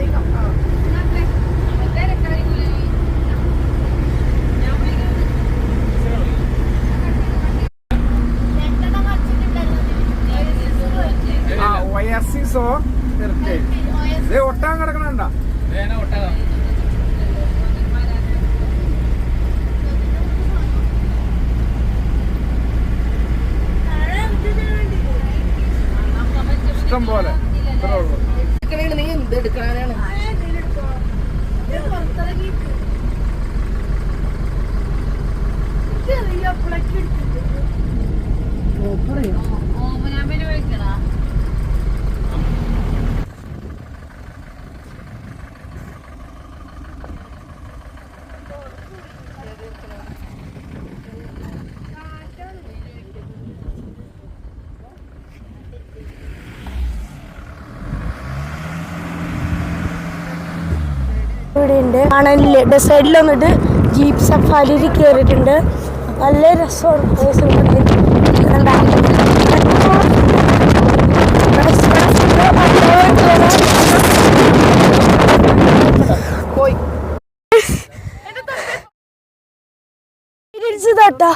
അധികം ഒയസിസോ ഇത് ഒട്ടാൻ കിടക്കണണ്ട? ഇഷ്ടം പോലെ. ഇത്രേ ഉള്ളൂ. ഇത് എടുക്കണാനാണ് ഓപ്പറയോ ഓപ്പനാമ്പേര് വിളിക്കണ കയറിയിട്ടുണ്ട് മണലിൽ സൈഡിൽ വന്നിട്ട് ജീപ്പ് സഫാരിയിൽ കയറിയിട്ടുണ്ട് നല്ല രസമാണ്. ഇവിടെ. കണ്ടാ? ഇതാട്ടാ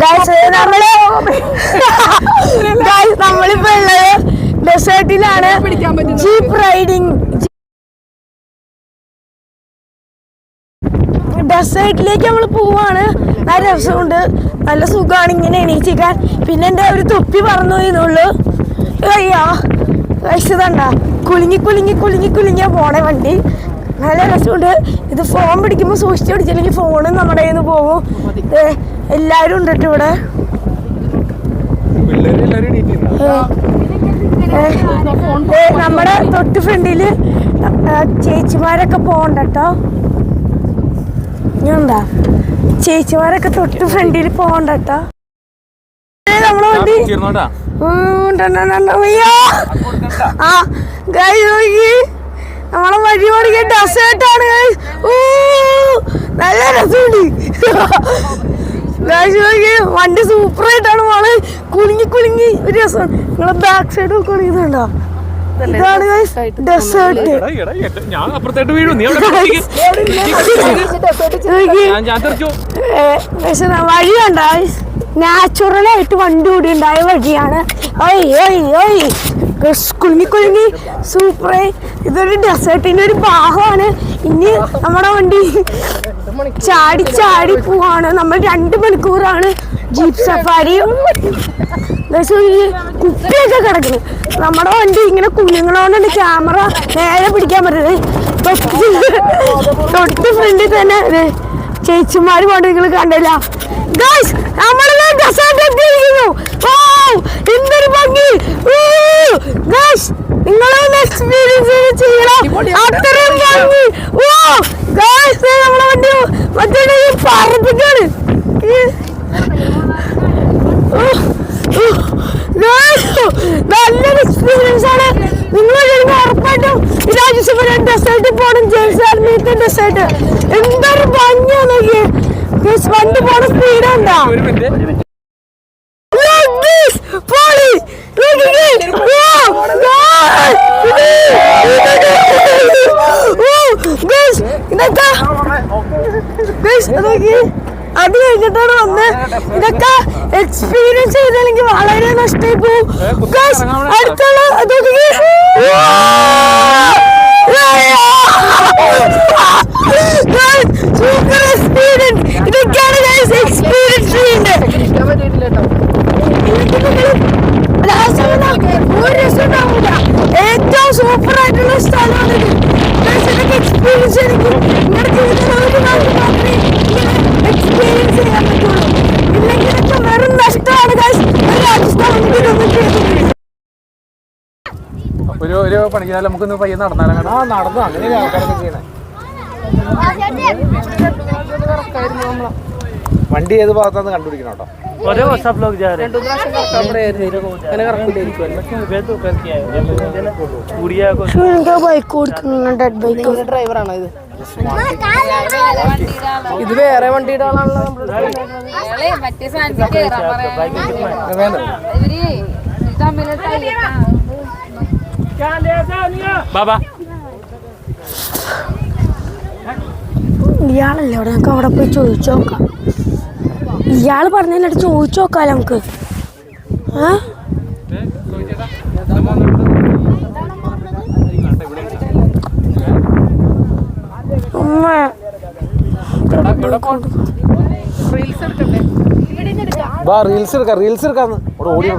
ഗൈസ് നമ്മൾ ഗൈസ് നമ്മളിപ്പോ ഉള്ളത് ഡെസേർട്ടിലാണ്. ജീപ്പ് റൈഡിങ് ഡെസേർട്ടിലേക്ക് നമ്മൾ പോവാണ്. നല്ല രസമുണ്ട്. നല്ല സുഖമാണ് ഇങ്ങനെ എണീച്ചിക്കാൻ പിന്നെ എന്റെ ഒരു തൊപ്പി പറന്നു പോയിരുന്നുള്ളൂ അയ്യാ വയസ്സതണ്ട കുലുങ്ങി കുലുങ്ങി കുലുങ്ങി കുലുങ്ങിയ പോണേ വണ്ടി. നല്ല രസമുണ്ട്. ഇത് ഫോൺ പിടിക്കുമ്പോൾ സൂക്ഷിച്ച് പിടിച്ചില്ലെങ്കിൽ ഫോണും നമ്മുടെ കയ്യിൽ നിന്ന് പോകും എല്ലാവരും ഉണ്ട് ഇവിടെ. നമ്മുടെ തൊട്ട് ഫ്രണ്ടിൽ ചേച്ചിമാരൊക്കെ പോകണ്ട കേട്ടോ ചേച്ചിമാരൊക്കെ തൊട്ട് ഫ്രണ്ടിൽ പോകണ്ട കേട്ടോ നമ്മളെ വണ്ടി ആ ഗൈ നോക്കി. നമ്മളെ വഴി ഓടിക്കാൻ ഡെസേർട്ടാണ് നല്ല രസമുണ്ട്. വണ്ടി സൂപ്പർ ആയിട്ടാണ് മോൾ. കുലുങ്ങി കുലുങ്ങി ഒരു രസമാണ് നിങ്ങളെ ബാക്ക് സൈഡ് കുളിയുന്നുണ്ടോ ഇതുണ്ടോ ഇതാണ് ഡെസേർട്ട് പക്ഷെ വഴി കണ്ട നാച്ചുറലായിട്ട് വണ്ടി ഓടി ഉണ്ടായ വഴിയാണ്. ഓയ് ഓയ് ഓയ്. കുലുങ്ങി കുലുങ്ങി. സൂപ്പറേ ഇതൊരു ഡെസേർട്ടിന്റെ ഒരു ഭാഗമാണ് ഇനി നമ്മുടെ വണ്ടി ചാടി ചാടി പോവാണ്. നമ്മൾ രണ്ട് മണിക്കൂറാണ് ജീപ്പ് സഫാരിയും കുപ്പിയൊക്കെ കിടക്കുന്നു. നമ്മുടെ വണ്ടി ഇങ്ങനെ കുഞ്ഞുങ്ങളോണ്ടാണ് ക്യാമറ നേരെ പിടിക്കാൻ പറ്റുന്നത് തൊട്ട് ഫ്രണ്ടിൽ തന്നെ ചേച്ചിമാര് കൊണ്ട് നിങ്ങൾ കണ്ടില്ല. ഗൈസ് നമ്മളെ ഡെസേർട്ട് എത്തിയിരിക്കുന്നു Wow! എന്തൊരു ഭംഗി ഗൈസ് നിങ്ങളൊന്ന് എക്സ്പീരിയൻസ് ചെയ്യണം അത്രയും ഭംഗി. ഗൈസ് നമ്മളെ വണ്ടി മറ്റേ പറപ്പിക്കാണ് നല്ലൊരു എക്സ്പീരിയൻസ് ആണ്. നിങ്ങൾ വരുമ്പോൾ ഉറപ്പായിട്ടും രാജ്യസഭ ഡെസേർട്ട് പോകണം ജെയിംസ് ആർമീത്തെ ഡെസേർട്ട് എന്തൊരു ഭംഗിയാ നോക്കി വണ്ടി പോണ സ്പീഡ് ഉണ്ടാ നോക്കി അത് കഴിഞ്ഞിട്ടാണ് വന്ന് ഇതൊക്കെ എക്സ്പീരിയൻസ് ചെയ്തില്ലെങ്കിൽ വളരെ നഷ്ടമായി പോകും. അടുത്തുള്ള സൂപ്പർ എക്സ്പീരിയൻസ് ഇതൊക്കെയാണ് എക്സ്പീരിയൻസ് ചെയ്യുന്നത് ഏറ്റവും സൂപ്പർ ആയിട്ടുള്ള സ്ഥലമാണ് എക്സ്പീരിയൻസ് ചെയ്തെങ്കിൽ ഒരു ഒരു പണിക്കാലും നമുക്കൊന്ന് പയ്യെ നടന്നാലും കേട്ടോ. ആ നടന്നു അങ്ങനെ ആൾക്കാരൊക്കെ ചെയ്യണേ വണ്ടി ഏത് ഭാഗത്താന്ന് കണ്ടുപിടിക്കണം കേട്ടോ अरे वो सब लोग जा रहे हैं तो करके आए गुड़िया को എനിക്ക് ബൈക്ക് കൊടുക്കുന്നു ഡെഡ് ബൈക്ക് ഡ്രൈവറാണോ ഇത് ഇത് വേറെ വണ്ടിയുടെ ആളാണല്ലോ അയാളെ മറ്റേ സാധനത്തിൽ കേറാൻ പറയാൻ ഇവര് തമ്മിലിട്ട് ബാബാ. ഇയാളല്ലേ അവിടെ? നമുക്ക് അവിടെ പോയി ചോദിച്ചു നോക്കാം. ഇയാൾ പറഞ്ഞിട്ട് ചോദിച്ചു നോക്കാം നമുക്ക്. ആ? റീൽസ് എടുക്കാം. റീൽസ് എടുക്കാന്ന്. ഓടി